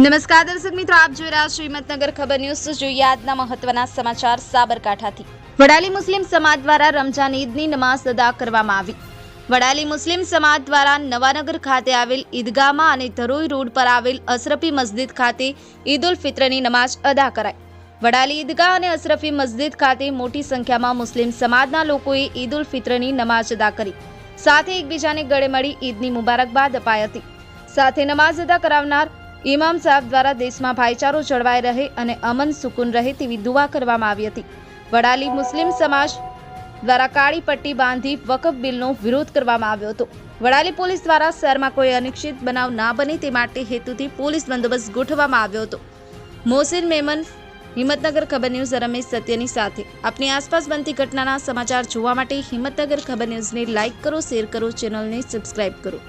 નમસ્કાર દર્શક મિત્રો, આપ જોઈ રહ્યા છો હિંમતનગર ખબર ન્યૂઝ. જોઈએ આજના મહત્વના સમાચાર સાબરકાંઠાથી. વડાલી મુસ્લિમ સમાજ દ્વારા રમજાન ઈદની નમાઝ અદા કરવામાં આવી. વડાલી મુસ્લિમ સમાજ દ્વારા નવાનગર ખાતે આવેલ ઈદગાહમાં અને ધરોઈ રોડ પર આવેલ અશરફી મસ્જિદ ખાતે ઈદ ઉલ ફિત્રની નમાઝ અદા કરાઈ. વડાલી ઈદગાહ અને અશરફી મસ્જિદ ખાતે મોટી સંખ્યામાં મુસ્લિમ સમાજના લોકોએ ઈદ ઉલ ફિત્રની નમાઝ અદા કરી. સાથે એકબીજાને ગળે મળી ઈદની મુબારકબાદ અપાઈ હતી. સાથે નમાઝ અદા કરાવનાર ઇમામ સાહેબ દ્વારા દેશમાં ભાઈચારો જળવાઈ રહે અને અમન સુકૂન રહે તેવી દુઆ કરવામાં આવી હતી. વડાલી મુસ્લિમ સમાજ દ્વારા કાળી પટ્ટી બાંધી વકફ બિલનો વિરોધ કરવામાં આવ્યો હતો. વડાલી પોલીસ દ્વારા શહેરમાં કોઈ અનિશ્ચિત બનાવ ના બને તે માટે હેતુથી પોલીસ બંદોબસ્ત ગોઠવવામાં આવ્યો હતો. મોહસિન મેમન, હિંમતનગર ખબર ન્યૂઝ, રમેશ સત્યની સાથે. આપની આસપાસ બનતી ઘટનાના સમાચાર જોવા માટે હિંમતનગર ખબર ન્યૂઝને લાઇક કરો, શેર કરો, ચેનલને સબસ્ક્રાઇબ કરો.